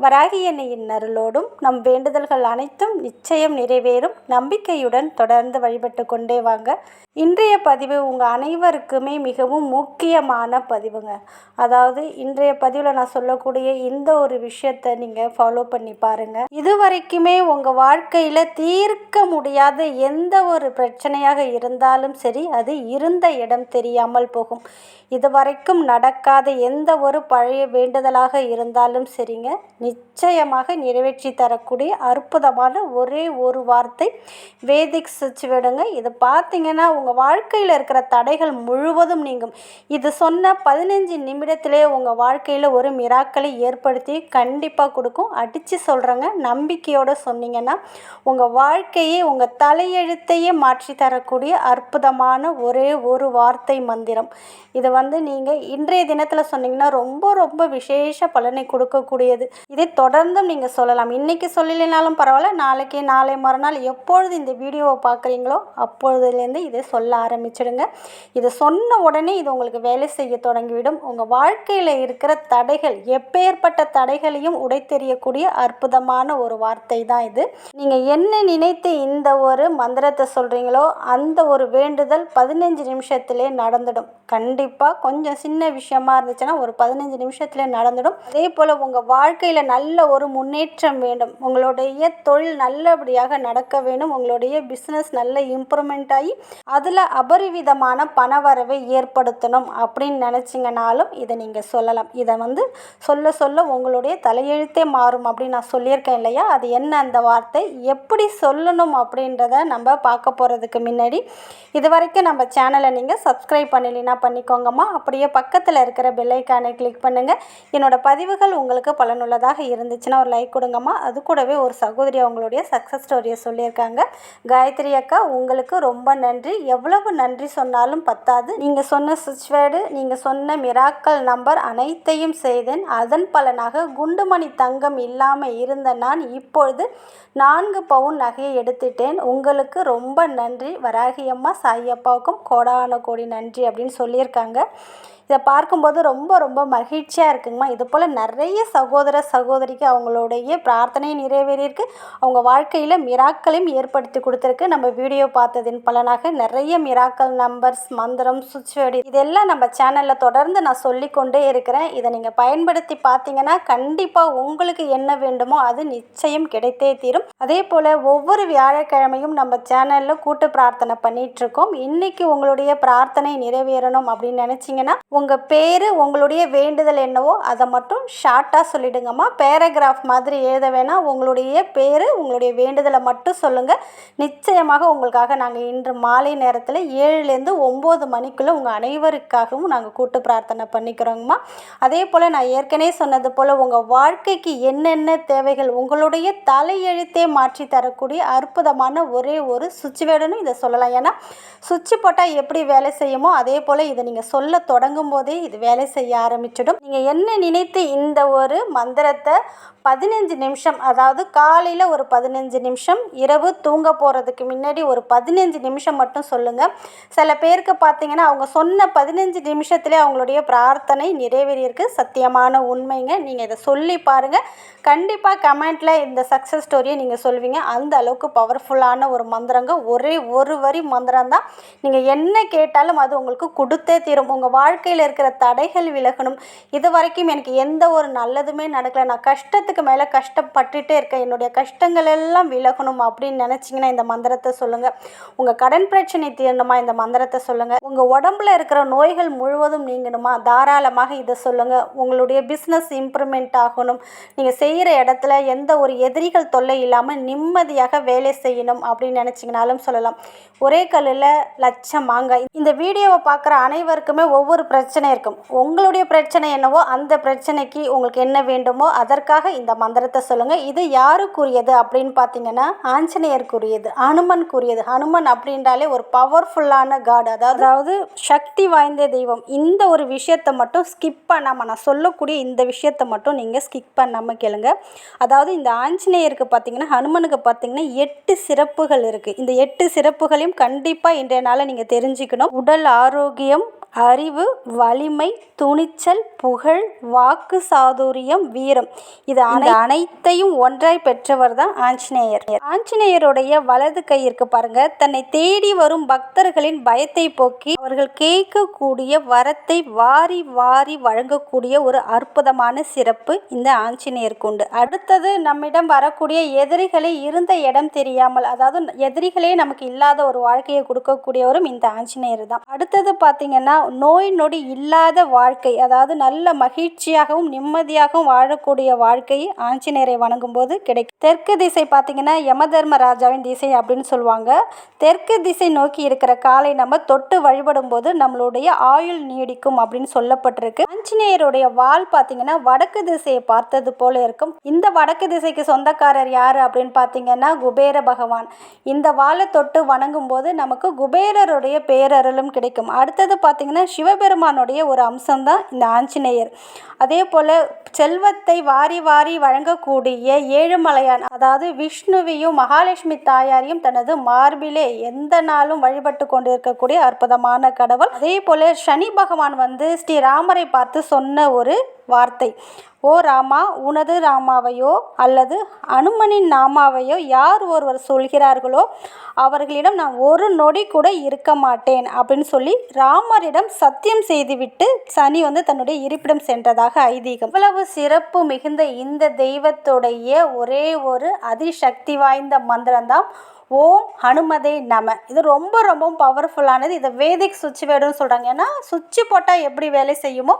வராகி அன்னையின் அருளோடும் நம் வேண்டுதல்கள் அனைத்தும் நிச்சயம் நிறைவேறும். நம்பிக்கையுடன் தொடர்ந்து வழிபட்டு கொண்டே வாங்க. இன்றைய பதிவு உங்கள் அனைவருக்குமே மிகவும் முக்கியமான பதிவுங்க. அதாவது இன்றைய பதிவில் நான் சொல்லக்கூடிய இந்த ஒரு விஷயத்தை நீங்கள் ஃபாலோ பண்ணி பாருங்கள் இதுவரைக்குமே உங்கள் வாழ்க்கையில் தீர்க்க முடியாத எந்த ஒரு பிரச்சனையாக இருந்தாலும் சரி அது இருந்த இடம் தெரியாமல் போகும். இது வரைக்கும் நடக்காத எந்த ஒரு பழைய வேண்டுதலாக இருந்தாலும் சரிங்க. நிச்சயமாக நிறைவேற்றி தரக்கூடிய அற்புதமான ஒரே ஒரு வார்த்தை வேதிக் சுவிட்ச் விடுங்க. இது பார்த்தீங்கன்னா உங்கள் வாழ்க்கையில் இருக்கிற தடைகள் முழுவதும் நீங்கும். இது சொன்ன பதினஞ்சு நிமிடத்திலே உங்கள் வாழ்க்கையில் ஒரு மிராக்களை ஏற்படுத்தி கண்டிப்பாக கொடுக்கும். அடித்து சொல்கிறேங்க நம்பிக்கையோடு சொன்னீங்கன்னா உங்கள் வாழ்க்கையை உங்கள் தலையெழுத்தையே மாற்றி தரக்கூடிய அற்புதமான ஒரே ஒரு வார்த்தை மந்திரம். இது வந்து நீங்கள் இன்றைய தினத்தில் சொன்னீங்கன்னா ரொம்ப ரொம்ப விசேஷ பலனை கொடுக்கக்கூடியது. இதை தொடர்ந்தும் நீங்கள் சொல்லலாம். இன்றைக்கி சொல்லலைனாலும் பரவாயில்ல. நாளைக்கு நாளை மறுநாள் எப்பொழுது இந்த வீடியோவை பார்க்குறீங்களோ அப்பொழுதுலேருந்து இதை சொல்ல ஆரம்பிச்சிடுங்க. இதை சொன்ன உடனே இது உங்களுக்கு வேலை செய்ய தொடங்கிவிடும். உங்கள் வாழ்க்கையில் இருக்கிற தடைகள் எப்பேற்பட்ட தடைகளையும் உடைத்தெறியக்கூடிய அற்புதமான ஒரு வார்த்தை தான் இது. நீங்கள் என்ன நினைத்து இந்த ஒரு மந்திரத்தை சொல்கிறீங்களோ அந்த ஒரு வேண்டுதல் பதினஞ்சு நிமிஷத்திலே நடந்துடும். கண்டிப்பாக கொஞ்சம் சின்ன விஷயமா இருந்துச்சுன்னா ஒரு பதினஞ்சு நிமிஷத்திலே நடந்துடும். அதே போல் உங்கள் வாழ்க்கையில் நல்ல ஒரு முன்னேற்றம் வேண்டும். உங்களுடைய தொழில் நல்லபடியாக நடக்க வேண்டும். உங்களுடைய பிஸ்னஸ் நல்ல இம்ப்ரூவ்மெண்ட் ஆகி அதில் அபரிவிதமான பணவரவை ஏற்படுத்தணும் அப்படின்னு நினச்சிங்கனாலும் இதை நீங்கள் சொல்லலாம். இதை வந்து சொல்ல சொல்ல உங்களுடைய தலையெழுத்தே மாறும் அப்படின்னு நான் சொல்லியிருக்கேன் இல்லையா? அது என்ன அந்த வார்த்தை? எப்படி சொல்லணும் அப்படின்றத நம்ம பார்க்க போகிறதுக்கு முன்னாடி இது வரைக்கும் நம்ம சேனலை நீங்கள் சப்ஸ்கிரைப் பண்ணலைன்னா பண்ணிக்கோங்கம்மா. அப்படியே பக்கத்தில் இருக்கிற பெல்லைக்கானை கிளிக் பண்ணுங்கள் என்னோடய பதிவுகள் உங்களுக்கு பலனுள்ளதாக இருந்துச்சுன்னா ஒரு லைக் கொடுங்கம்மா. அது கூடவே ஒரு சகோதரி அவங்களுடைய சக்ஸஸ் ஸ்டோரியை சொல்லியிருக்காங்க. காயத்ரி அக்கா உங்களுக்கு ரொம்ப நன்றி. எவ்வளவு நன்றி சொன்னாலும் பத்தாது. நீங்கள் சொன்ன சுவிட்ச் வேர்டு நீங்கள் சொன்ன மிராக்கல் நம்பர் அனைத்தையும் செய்தேன். அதன் பலனாக குண்டுமணி தங்கம் இல்லாமல் இருந்த நான் இப்பொழுது நான்கு பவுன் நகையை எடுத்துட்டேன். உங்களுக்கு ரொம்ப நன்றி. வராகியம்மா சாயப்பாவுக்கும் கோடான கோடி நன்றி அப்படின்னு சொல்லியிருக்காங்க. இதை பார்க்கும்போது ரொம்ப ரொம்ப மகிழ்ச்சியாக இருக்குங்கம்மா. இது போல் நிறைய சகோதர சகோ சகோதரிக்கு அவங்களுடைய பிரார்த்தனை நிறைவேறியிருக்கு. அவங்க வாழ்க்கையில் மிராக்களையும் ஏற்படுத்தி கொடுத்துருக்கு. நம்ம வீடியோ பார்த்ததின் பலனாக நிறைய மிராக்கள் நம்பர்ஸ் மந்திரம் சுவிட்ச் இதெல்லாம் நம்ம சேனலில் தொடர்ந்து நான் சொல்லிக்கொண்டே இருக்கிறேன். இதை நீங்கள் பயன்படுத்தி பார்த்தீங்கன்னா கண்டிப்பாக உங்களுக்கு என்ன வேண்டுமோ அது நிச்சயம் கிடைத்தே தீரும். அதே போல் ஒவ்வொரு வியாழக்கிழமையும் நம்ம சேனலில் கூட்டு பிரார்த்தனை பண்ணிட்டு இருக்கோம் இன்னைக்கு உங்களுடைய பிரார்த்தனை நிறைவேறணும் அப்படின்னு நினச்சிங்கன்னா உங்கள் பேர் உங்களுடைய வேண்டுதல் என்னவோ அதை மட்டும் ஷார்ட்டாக சொல்லிடுங்கம்மா. பேராகிராஃப் மாதிரி எழுத வேணாம் உங்களுடைய பேர் உங்களுடைய வேண்டுதலை மட்டும் சொல்லுங்கள் நிச்சயமாக உங்களுக்காக நாங்கள் இன்று மாலை நேரத்தில் ஏழுலேருந்து ஒம்பது மணிக்குள்ளே உங்கள் அனைவருக்காகவும் நாங்கள் கூட்டு பிரார்த்தனை பண்ணிக்கிறோங்கம்மா. அதே போல் நான் ஏற்கனவே சொன்னது போல் உங்கள் வாழ்க்கைக்கு என்னென்ன தேவைகள் உங்களுடைய தலையெழுத்தே மாற்றி தரக்கூடிய அற்புதமான ஒரே ஒரு சுவிட்ச் வேர்டுன்னு இதை சொல்லலாம். ஏன்னா சுவிட்ச் போட்டால் எப்படி வேலை செய்யுமோ அதே போல் இதை நீங்கள் சொல்ல தொடங்கும் போதே இது வேலை செய்ய ஆரம்பிச்சிடும். நீங்கள் என்ன நினைத்து இந்த ஒரு மந்திரத்தை रहता है। பதினஞ்சு நிமிஷம் அதாவது காலையில் ஒரு பதினஞ்சு நிமிஷம் இரவு தூங்க போகிறதுக்கு முன்னாடி ஒரு பதினஞ்சு நிமிஷம் மட்டும் சொல்லுங்கள் சில பேருக்கு பார்த்தீங்கன்னா அவங்க சொன்ன பதினஞ்சு நிமிஷத்துலேயே அவங்களுடைய பிரார்த்தனை நிறைவேறியிருக்கு. சத்தியமான உண்மைங்க. நீங்கள் இதை சொல்லி பாருங்கள் கண்டிப்பாக கமெண்ட்டில் இந்த சக்ஸஸ் ஸ்டோரியை நீங்கள் சொல்வீங்க. அந்த அளவுக்கு பவர்ஃபுல்லான ஒரு மந்திரங்க. ஒரே ஒரு வரி மந்திரம் தான் நீங்கள் என்ன கேட்டாலும் அது உங்களுக்கு கொடுத்தே தீரும். உங்கள் வாழ்க்கையில் இருக்கிற தடைகள் விலகணும். இது வரைக்கும் எனக்கு எந்த ஒரு நல்லதுமே நடக்கலை. நான் கஷ்டத்துக்கு மேலே கஷ்டப்பட்டுட்டே இருக்க என்னுடைய கஷ்டங்கள் எல்லாம் விலகணும் அப்படின்னு நினச்சிங்கன்னா இந்த மந்திரத்தை சொல்லுங்கள் உங்கள் கடன் பிரச்சனை தீரணுமா? இந்த மந்திரத்தை சொல்லுங்கள் உங்கள் உடம்புல இருக்கிற நோய்கள் முழுவதும் நீங்கணுமா? தாராளமாக இதை சொல்லுங்கள் உங்களுடைய பிஸ்னஸ் இம்ப்ரூவ்மெண்ட் ஆகணும். நீங்கள் செய்கிற இடத்துல எந்த ஒரு எதிரிகள் தொல்லை இல்லாமல் நிம்மதியாக வேலை செய்யணும் அப்படின்னு நினச்சிங்கனாலும் சொல்லலாம். ஒரே கல்லில் லட்சம் மாங்காய். இந்த வீடியோவை பார்க்குற அனைவருக்குமே ஒவ்வொரு பிரச்சனை இருக்கும். உங்களுடைய பிரச்சனை என்னவோ அந்த பிரச்சனைக்கு உங்களுக்கு என்ன வேண்டுமோ அதற்காக இந்த இந்த மந்திரத்தை சொல்லுங்கள் இது யாருக்குரியது அப்படின்னு பார்த்தீங்கன்னா ஆஞ்சநேயருக்குரியது ஹனுமனுக்குரியது ஹனுமன் அப்படின்றாலே ஒரு பவர்ஃபுல்லான காடு அதாவது அதாவது சக்தி வாய்ந்த தெய்வம். இந்த ஒரு விஷயத்தை மட்டும் ஸ்கிப் பண்ணாமல் நான் சொல்லக்கூடிய இந்த விஷயத்தை மட்டும் நீங்கள் ஸ்கிப் பண்ணாமல் கேளுங்க. அதாவது இந்த ஆஞ்சநேயருக்கு பார்த்தீங்கன்னா ஹனுமனுக்கு பார்த்தீங்கன்னா எட்டு சிறப்புகள் இருக்குது இந்த எட்டு சிறப்புகளையும் கண்டிப்பாக இன்றைய நாளில் நீங்கள் தெரிஞ்சுக்கணும். உடல் ஆரோக்கியம் அறிவு வலிமை துணிச்சல் புகழ் வாக்கு சாதுரியம் வீரம். இது அனை அனைத்தையும் ஒன்றாய் பெற்றவர் தான் ஆஞ்சநேயர். ஆஞ்சநேயருடைய வலது கை இருக்கு பாருங்க. தன்னை தேடி வரும் பக்தர்களின் பயத்தை போக்கி அவர்கள் கேட்கக்கூடிய வரத்தை வாரி வாரி வழங்கக்கூடிய ஒரு அற்புதமான சிறப்பு இந்த ஆஞ்சநேயருக்கு உண்டு. அடுத்தது நம்மிடம் வரக்கூடிய எதிரிகளை இருந்த இடம் தெரியாமல் அதாவது எதிரிகளே நமக்கு இல்லாத ஒரு வாழ்க்கையை கொடுக்கக்கூடியவரும் இந்த ஆஞ்சநேயர் தான். அடுத்தது பார்த்தீங்கன்னா நோய் நொடி இல்லாத வாழ்க்கை அதாவது நல்ல மகிழ்ச்சியாகவும் நிம்மதியாகவும் வாழக்கூடிய வாழ்க்கை ஆஞ்சநேயரை வணங்கும் போது கிடைக்கும். தெற்கு திசை பார்த்தீங்கன்னா யமதர்ம ராஜாவின் திசை அப்படின்னு சொல்லுவாங்க. தெற்கு திசை நோக்கி இருக்கிற காலை நம்ம தொட்டு வழிபடும் போது நம்மளுடைய ஆயுள் நீடிக்கும் அப்படின்னு சொல்லப்பட்டிருக்கு. ஆஞ்சநேயருடைய வால் பார்த்தீங்கன்னா வடக்கு திசையை பார்த்தது போல இருக்கும். இந்த வடக்கு திசைக்கு சொந்தக்காரர் யார் அப்படின்னு பார்த்தீங்கன்னா குபேர பகவான். இந்த வாழை தொட்டு வணங்கும் போது நமக்கு குபேரருடைய பேரருளும் கிடைக்கும். அடுத்தது பார்த்தீங்கன்னா சிவபெருமானுடைய ஒரு அம்சம்தான் இந்த ஆஞ்சநேயர். அதே போல் செல்வத்தை வாரி வாரி வழங்கக்கூடிய ஏழுமலையான் அதாவது விஷ்ணுவையும் மகாலட்சுமி தாயாரையும் தனது மார்பிலே எந்த நாளும் வழிபட்டு கொண்டு இருக்கக்கூடிய அற்புதமான கடவுள். அதே போல் சனி பகவான் வந்து ஸ்ரீ ராமரை பார்த்து சொன்ன ஒரு வார்த்தை. ஓ ராமா உனது ராமாவையோ அல்லது அனுமனின் நாமாவையோ யார் ஒருவர் சொல்கிறார்களோ அவர்களிடம் நான் ஒரு நொடி கூட இருக்க மாட்டேன் அப்படின்னு சொல்லி ராமரிடம் சத்தியம் செய்துவிட்டு சனி வந்து தன்னுடைய இருப்பிடம் சென்றதாக ஐதீகம். இவ்வளவு சிறப்பு மிகுந்த இந்த தெய்வத்துடைய ஒரே ஒரு அதிசக்தி வாய்ந்த மந்திரம்தான் ஓம் ஹனுமதே நம. இது ரொம்ப ரொம்ப பவர்ஃபுல்லானது இதை வேதிக் சுவிட்ச் வேடுன்னு சொல்கிறாங்க ஏன்னா சுவிட்ச் போட்டால் எப்படி வேலை செய்யுமோ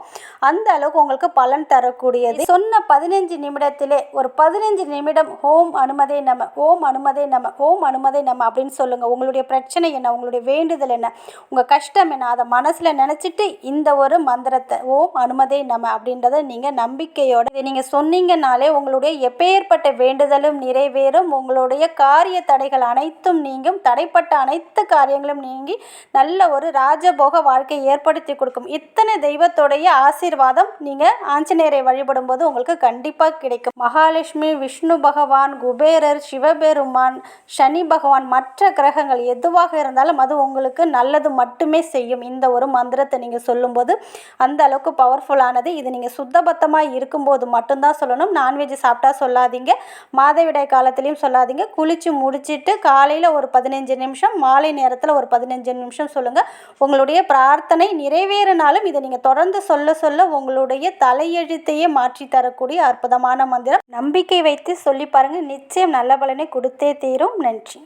அந்த அளவுக்கு உங்களுக்கு பலன் தரக்கூடியது. சொன்ன பதினஞ்சு நிமிடத்திலே ஒரு பதினஞ்சு நிமிடம் ஓம் அனுமதே நம ஓம் அனுமதே நம ஓம் அனுமதே நம அப்படின்னு சொல்லுங்கள் உங்களுடைய பிரச்சனை என்ன? உங்களுடைய வேண்டுதல் என்ன? உங்கள் கஷ்டம் என்ன? அதை மனசில் நினச்சிட்டு இந்த ஒரு மந்திரத்தை ஓம் அனுமதே நம அப்படின்றத நீங்கள் நம்பிக்கையோட இதை நீங்கள் சொன்னீங்கனாலே உங்களுடைய எப்பேற்பட்ட வேண்டுதலும் நிறைவேறும். உங்களுடைய காரிய தடைகளான அனைத்தும் நீங்கும் தடைப்பட்ட அனைத்து காரியங்களும் நீங்கி நல்ல ஒரு ராஜபோக வாழ்க்கையை ஏற்படுத்தி கொடுக்கும். இத்தனை தெய்வத்துடைய ஆசீர்வாதம் நீங்கள் ஆஞ்சநேயரை வழிபடும் போது உங்களுக்கு கண்டிப்பாக கிடைக்கும். மகாலட்சுமி விஷ்ணு பகவான் குபேரர் சிவபெருமான் சனி பகவான் மற்ற கிரகங்கள் எதுவாக இருந்தாலும் அது உங்களுக்கு நல்லது மட்டுமே செய்யும். இந்த ஒரு மந்திரத்தை நீங்கள் சொல்லும்போது அந்த அளவுக்கு பவர்ஃபுல்லானது இது நீங்கள் சுத்தபத்தமாக இருக்கும்போது மட்டும்தான் சொல்லணும். நான்வெஜ் சாப்பிட்டா சொல்லாதீங்க. மாதவிடாய் காலத்துலேயும் சொல்லாதீங்க. குளித்து முடிச்சிட்டு காலையில் ஒரு பதினஞ்சு நிமிஷம் மாலை நேரத்தில் ஒரு பதினஞ்சு நிமிஷம் சொல்லுங்கள் உங்களுடைய பிரார்த்தனை நிறைவேறினாலும் இதை நீங்கள் தொடர்ந்து சொல்ல சொல்ல உங்களுடைய தலையெழுத்தையே மாற்றி தரக்கூடிய அற்புதமான மந்திரம். நம்பிக்கை வைத்து சொல்லி பாருங்கள் நிச்சயம் நல்ல பலனை கொடுத்தே தீரும். நன்றி.